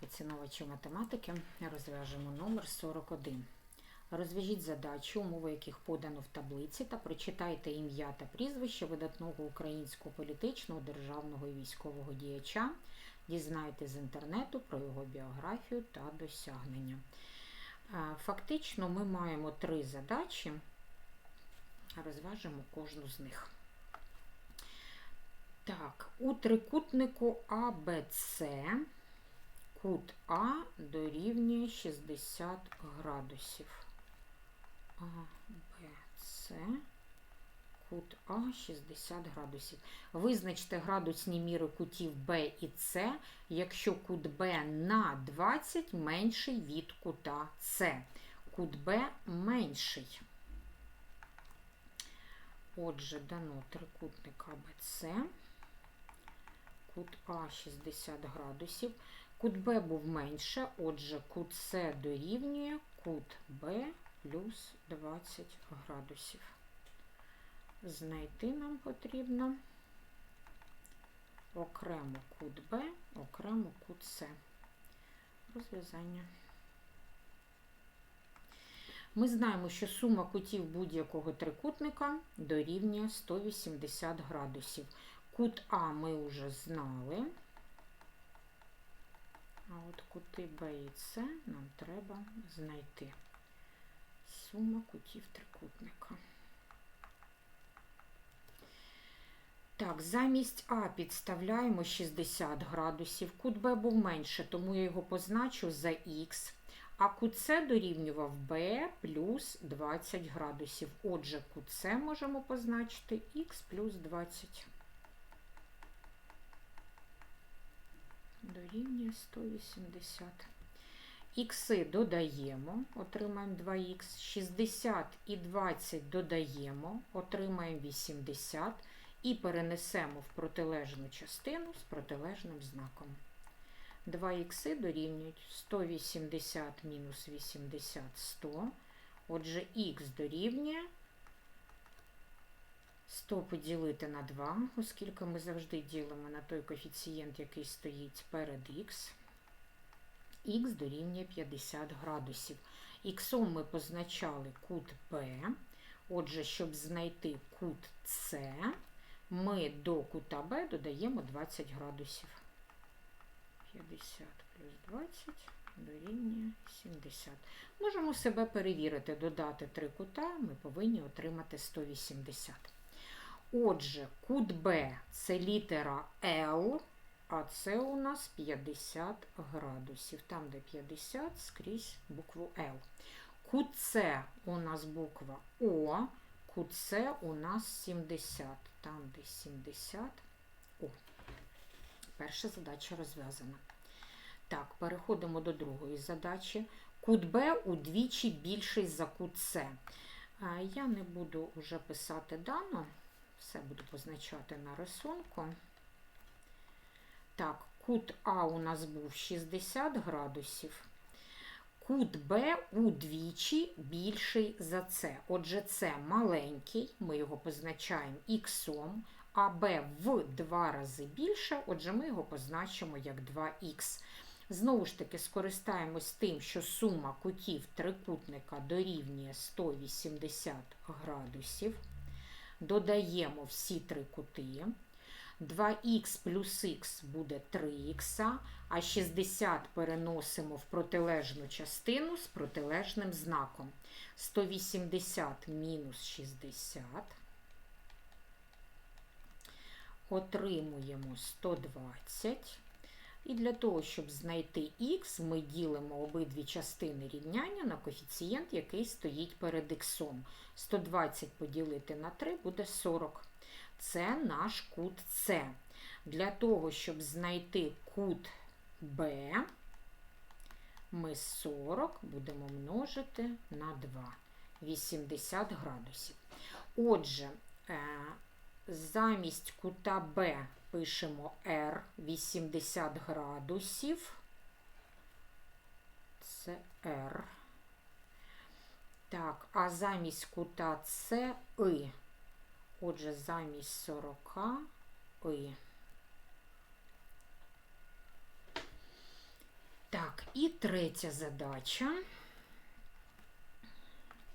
поціновувачі математики розв'яжемо номер 41. Розв'яжіть задачу, умови яких подано в таблиці, та прочитайте ім'я та прізвище видатного українського політичного, державного і військового діяча. Дізнайтесь з інтернету про його біографію та досягнення. Е, Фактично, ми маємо три задачі, розв'яжемо кожну з них. Так, у трикутнику АБЦ кут А дорівнює 60 градусів. АБЦ кут А 60 градусів. Визначте градусні міри кутів Б і С, якщо кут Б на 20 менший від кута С. Кут Б менший. Отже, дано трикутник АБЦ. Кут А 60 градусів. Кут Б був менше, отже, кут С дорівнює кут Б плюс 20 градусів. Знайти нам потрібно окремо кут Б, окремо кут С. Розв'язання. Ми знаємо, що сума кутів будь-якого трикутника дорівнює 180 градусів. Кут А ми вже знали. А от кути Б і С нам треба знайти. Сума кутів трикутника. Так, замість А підставляємо 60 градусів. Кут Б був менше, тому я його позначу за Х. А кут С дорівнював Б плюс 20 градусів. Отже, кут С можемо позначити Х плюс 20. Дорівнює 180. Ікси додаємо, отримаємо 2х. 60 і 20 додаємо, отримаємо 80. І перенесемо в протилежну частину з протилежним знаком. 2х дорівнюють 180 мінус 80 100. Отже, х дорівнює 100 поділити на 2, оскільки ми завжди ділимо на той коефіцієнт, який стоїть перед х. Х дорівнює 50 градусів. Іксом ми позначали кут П. Отже, щоб знайти кут С, ми до кута Б додаємо 20 градусів. 50 плюс 20 дорівнює 70. Можемо себе перевірити, додати три кута, ми повинні отримати 180. Отже, кут Б це літера L, а це у нас 50 градусів. Там, де 50, скрізь букву L. Кут С у нас буква О, кут С у нас 70. Там, де 70 О. Перша задача розв'язана. Так, переходимо до другої задачі. Кут Б удвічі більший за кут С. Я не буду вже писати дану, все буду позначати на рисунку. Так, кут А у нас був 60 градусів. Кут Б удвічі більший за С. Отже, С маленький, ми його позначаємо іксом, а Б в два рази більше, отже, ми його позначимо як 2х. Знову ж таки, скористаємось тим, що сума кутів трикутника дорівнює 180 градусів. Додаємо всі три кути. 2х плюс х буде 3х, а 60 переносимо в протилежну частину з протилежним знаком. 180 мінус 60. Отримуємо 120. І для того, щоб знайти х, ми ділимо обидві частини рівняння на коефіцієнт, який стоїть перед х. 120 поділити на 3 буде 40. Це наш кут С. Для того, щоб знайти кут Б, ми 40 будемо множити на 2, 80 градусів. Отже, замість кута Б пишемо R 80 градусів. Це R. Так, а замість кута С И. Отже, замість 40 І. Так. і третя задача.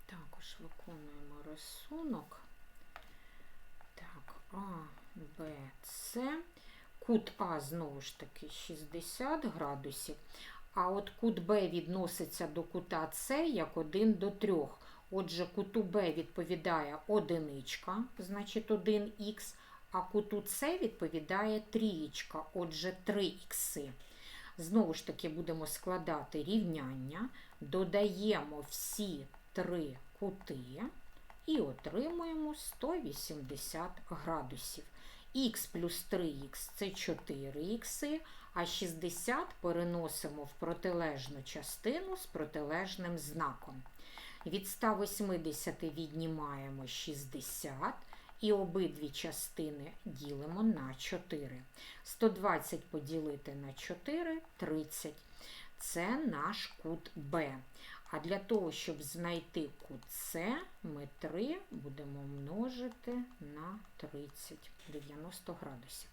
Також виконуємо рисунок. А, Б, С. Кут А знову ж таки 60 градусів. А от кут Б відноситься до кута С як 1 до 3. Отже, куту Б відповідає одиничка, значить 1х, а куту С відповідає трієчка, отже 3х. Знову ж таки будемо складати рівняння, додаємо всі три кути і отримуємо 180 градусів. Х плюс 3х це 4х, а 60 переносимо в протилежну частину з протилежним знаком. Від 180 віднімаємо 60 і обидві частини ділимо на 4. 120 поділити на 4 30. Це наш кут Б. А для того, щоб знайти кут С, ми 3 будемо множити на 30 90 градусів.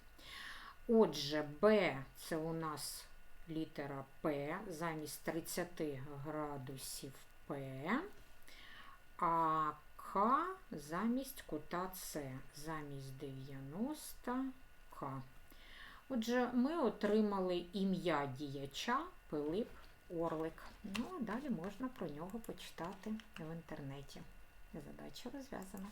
Отже, Б це у нас літера П замість 30 градусів П, а К замість кута С, замість 90 К. Отже, ми отримали ім'я діяча Пилип Орлик. Ну, а далі можна про нього почитати в інтернеті. Задача розв'язана.